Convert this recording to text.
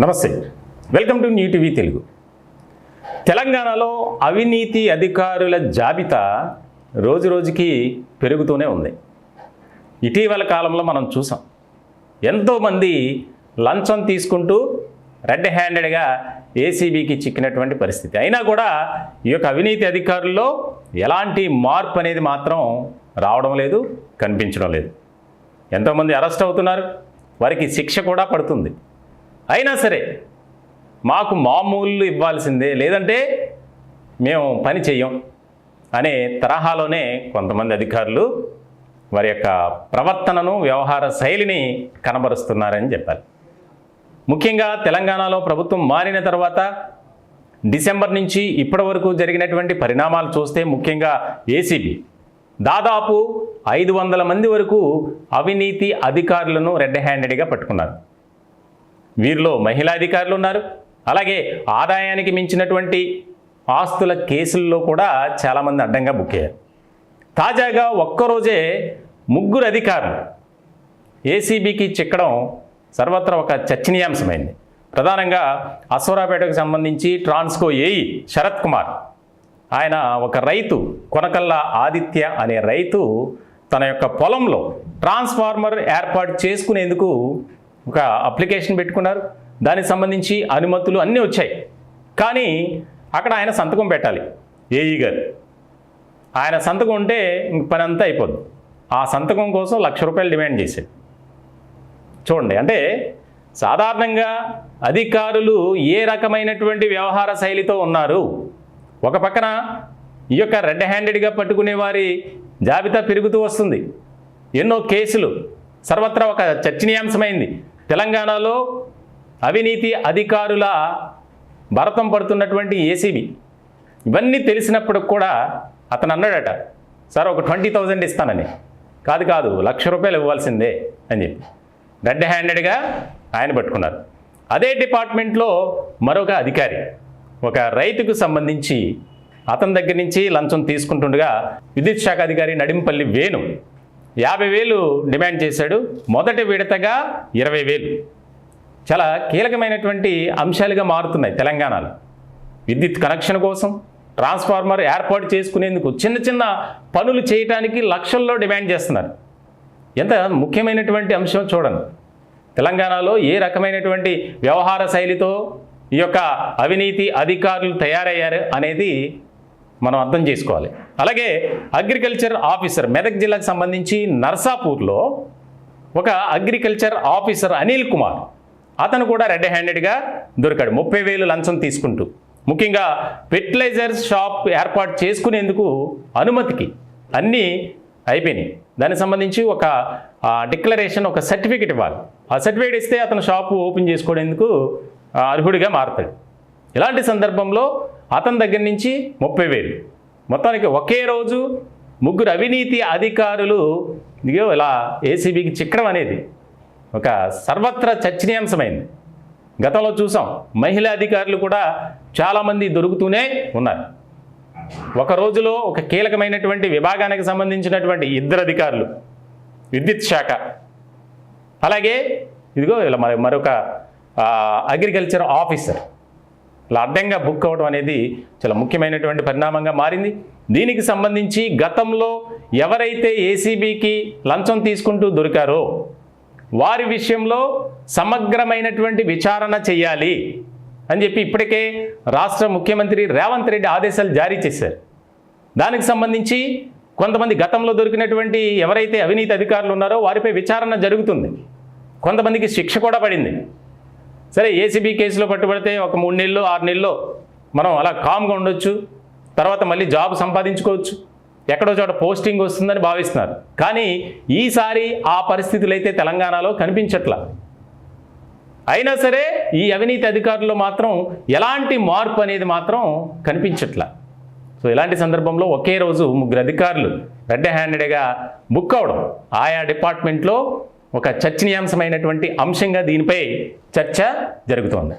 నమస్తే. Welcome to New TV Telugu. తెలంగాణలో అవినీతి అధికారుల జాబితా రోజు రోజుకి పెరుగుతూనే ఉంది. ఇటీవల కాలంలో మనం చూసాం. ఎంతోమంది లంచం తీసుకుంటూ రెడ్ హ్యాండెడ్గా ఏసీబీకి చిక్కినటువంటి పరిస్థితి. అయినా కూడా ఈ యొక్క అవినీతి అధికారుల్లో ఎలాంటి మార్పు అనేది మాత్రం రావడం లేదు కనిపించడం లేదు. ఎంతోమంది అరెస్ట్ అవుతున్నారు. వారికి శిక్ష కూడా పడుతుంది. అయినా సరే మాకు మామూలు ఇవ్వాల్సిందే. లేదంటే మేము పని చెయ్యం అనే తరహాలోనే కొంతమంది అధికారులు వారి యొక్క ప్రవర్తనను వ్యవహార శైలిని కనబరుస్తున్నారని చెప్పాలి. ముఖ్యంగా తెలంగాణలో ప్రభుత్వం మారిన తర్వాత డిసెంబర్ నుంచి ఇప్పటి వరకు జరిగినటువంటి పరిణామాలు చూస్తే ముఖ్యంగా ఏసీబీ దాదాపు ఐదు వందల మంది వరకు అవినీతి అధికారులను రెడ్ హ్యాండెడ్గా పట్టుకున్నారు. వీరిలో మహిళా అధికారులు ఉన్నారు. అలాగే ఆదాయానికి మించినటువంటి ఆస్తుల కేసుల్లో కూడా చాలామంది అడ్డంగా బుక్ అయ్యారు. తాజాగా ఒక్కరోజే ముగ్గురు అధికారులు ఏసీబీకి చిక్కడం సర్వత్రా ఒక చర్చనీయాంశమైంది. ప్రధానంగా అశ్వరాపేటకు సంబంధించి ట్రాన్స్కో ఏఈ శరత్ కుమార్. ఆయన ఒక రైతు కొనకల్ల ఆదిత్య అనే రైతు తన యొక్క పొలంలో ట్రాన్స్ఫార్మర్ ఏర్పాటు చేసుకునేందుకు ఒక అప్లికేషన్ పెట్టుకున్నారు. దానికి సంబంధించి అనుమతులు అన్నీ వచ్చాయి. కానీ అక్కడ ఆయన సంతకం పెట్టాలి ఏఈ గారు. ఆయన సంతకం ఉంటే పని అంతా అయిపోద్ది. ఆ సంతకం కోసం లక్ష రూపాయలు డిమాండ్ చేశాడు. చూడండి అంటే సాధారణంగా అధికారులు ఏ రకమైనటువంటి వ్యవహార శైలితో ఉన్నారు? ఒక పక్కన ఈ యొక్క రెడ్ హ్యాండెడ్గా పట్టుకునే వారి జాబితా పెరుగుతూ వస్తుంది. ఎన్నో కేసులు. సర్వత్రా ఒక చర్చనీయాంశమైంది. తెలంగాణలో అవినీతి అధికారుల భరతం పడుతున్నటువంటి ఏసీబీ. ఇవన్నీ తెలిసినప్పుడు కూడా అతను అన్నాడట సార్ ఒక ట్వంటీ థౌజండ్ ఇస్తానని. కాదు కాదు లక్ష రూపాయలు ఇవ్వాల్సిందే అని చెప్పి. రెడ్ హ్యాండెడ్గా ఆయన పట్టుకున్నారు. అదే డిపార్ట్మెంట్లో మరొక అధికారి ఒక రైతుకు సంబంధించి అతని దగ్గర నుంచి లంచం తీసుకుంటుండగా విద్యుత్ శాఖ అధికారి నడింపల్లి వేణు యాభై వేలు డిమాండ్ చేశాడు. మొదటి విడతగా ఇరవై వేలు. చాలా కీలకమైనటువంటి అంశాలుగా మారుతున్నాయి తెలంగాణలో. విద్యుత్ కనెక్షన్ కోసం ట్రాన్స్ఫార్మర్ ఏర్పాటు చేసుకునేందుకు చిన్న చిన్న పనులు చేయటానికి లక్షల్లో డిమాండ్ చేస్తున్నారు. ఎంత ముఖ్యమైనటువంటి అంశం చూడండి. తెలంగాణలో ఏ రకమైనటువంటి వ్యవహార శైలితో ఈ యొక్క అవినీతి అధికారులు తయారయ్యారు అనేది మనం అర్థం చేసుకోవాలి. అలాగే అగ్రికల్చర్ ఆఫీసర్ మెదక్ జిల్లాకు సంబంధించి నర్సాపూర్లో ఒక అగ్రికల్చర్ ఆఫీసర్ అనిల్ కుమార్. అతను కూడా రెడ్ హ్యాండెడ్గా దొరికాడు. ముప్పై వేలు లంచం తీసుకుంటూ. ముఖ్యంగా ఫెర్టిలైజర్ షాప్ ఏర్పాటు చేసుకునేందుకు అనుమతికి అన్నీ అయిపోయినాయి. దానికి సంబంధించి ఒక డిక్లరేషన్ ఒక సర్టిఫికెట్ ఇవ్వాలి. ఆ సర్టిఫికేట్ ఇస్తే అతను షాపు ఓపెన్ చేసుకోవడానికి అర్హుడిగా మారుతాడు. ఇలాంటి సందర్భంలో అతని దగ్గర నుంచి ముప్పై వేలు. మొత్తానికి ఒకే రోజు ముగ్గురు అవినీతి అధికారులు ఇదిగో ఇలా ఏసీబీకి చిక్కడం అనేది ఒక సర్వత్రా చర్చనీయాంశమైంది. గతంలో చూసాం. మహిళా అధికారులు కూడా చాలామంది దొరుకుతూనే ఉన్నారు. ఒక రోజులో ఒక కీలకమైనటువంటి విభాగానికి సంబంధించినటువంటి ఇద్దరు అధికారులు విద్యుత్ శాఖ. అలాగే ఇదిగో ఇలా మరి మరొక అగ్రికల్చర్ ఆఫీసర్ ఇలా అడ్డంగా బుక్ అవ్వడం అనేది చాలా ముఖ్యమైనటువంటి పరిణామంగా మారింది. దీనికి సంబంధించి గతంలో ఎవరైతే ఏసీబీకి లంచం తీసుకుంటూ దొరికారో వారి విషయంలో సమగ్రమైనటువంటి విచారణ చేయాలి అని చెప్పి ఇప్పటికే రాష్ట్ర ముఖ్యమంత్రి రేవంత్ రెడ్డి ఆదేశాలు జారీ చేశారు. దానికి సంబంధించి కొంతమంది గతంలో దొరికినటువంటి ఎవరైతే అవినీతి అధికారులు ఉన్నారో వారిపై విచారణ జరుగుతుంది. కొంతమందికి శిక్ష కూడా పడింది. సరే ఏసీబీ కేసులో పట్టుబడితే ఒక మూడు నెలలు ఆరు నెలల్లో మనం అలా కామ్గా ఉండొచ్చు. తర్వాత మళ్ళీ జాబ్ సంపాదించుకోవచ్చు. ఎక్కడో చోట పోస్టింగ్ వస్తుందని భావిస్తున్నారు. కానీ ఈసారి ఆ పరిస్థితులు అయితే తెలంగాణలో కనిపించట్లా. అయినా సరే ఈ అవినీతి అధికారుల్లో మాత్రం ఎలాంటి మార్పు అనేది మాత్రం కనిపించట్లా. సో ఇలాంటి సందర్భంలో ఒకే రోజు ముగ్గురు అధికారులు రెడ్ హ్యాండెడ్గా బుక్ అవడం ఆయా డిపార్ట్మెంట్లో ఒక చర్చనీయాంశమైనటువంటి అంశంగా దీనిపై చర్చ జరుగుతోంది.